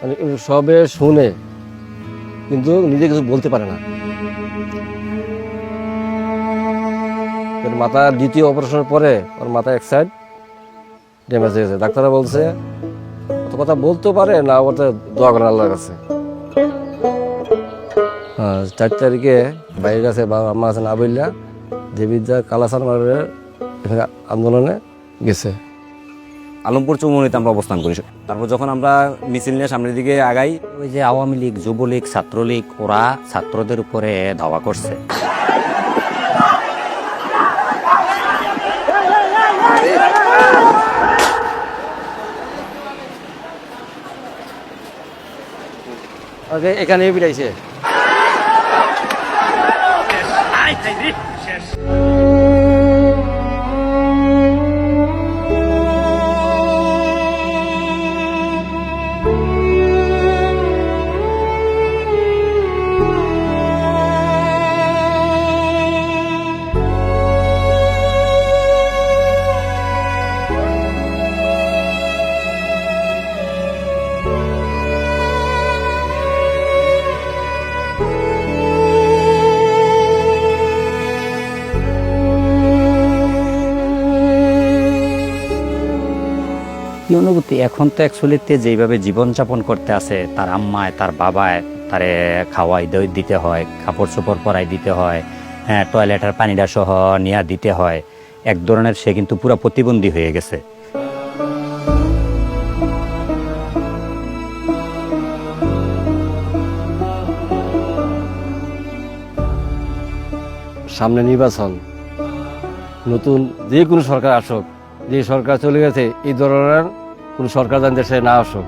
মানে সবে শুনে কিন্তু নিজে কিছু বলতে পারে না। এর মাথা দ্বিতীয় অপারেশনের পরে ওর মাথা এক সাইড ড্যামেজ হয়ে গেছে ডাক্তাররা বলছে, অত কথা বলতেও পারে না ওটা দোয়া করেন আল্লাহর কাছে। হ্যাঁ চার তারিখে বাইরের কাছে বাবা, আম্মা আছে না বললা দেবিদ্যা কালাসান এখানে আন্দোলনে গেছে। আলমপুর চৌমনিতে আমরা অবস্থান করি। তারপর যখন আমরা মিছিল নিয়ে সামনের দিকে আগাই, ওই যে আওয়ামী লীগ, যুবলীগ, ছাত্রলীগ, ওরা ছাত্রদের উপরে ধাওয়া করছে। এখানে বিড়াইছে কি অনুভূতি? এখন তো অ্যাকচুয়ালিতে যেভাবে জীবনযাপন করতে আছে, তার আম্মায়, তার বাবায়, তারে খাওয়াই দই দিতে হয় কাপড় চোপড় পরাই দিতে হয় হ্যাঁ টয়লেটের পানিটা সহ নিয়ে দিতে হয়, এক ধরনের সে কিন্তু পুরো প্রতিবন্ধী হয়ে গেছে। সামনে নির্বাচন। নতুন যে কোনো সরকার আসুক, যে সরকার চলে গেছে, এই ধরনের কোনো সরকার যেন দেশে না আসুক।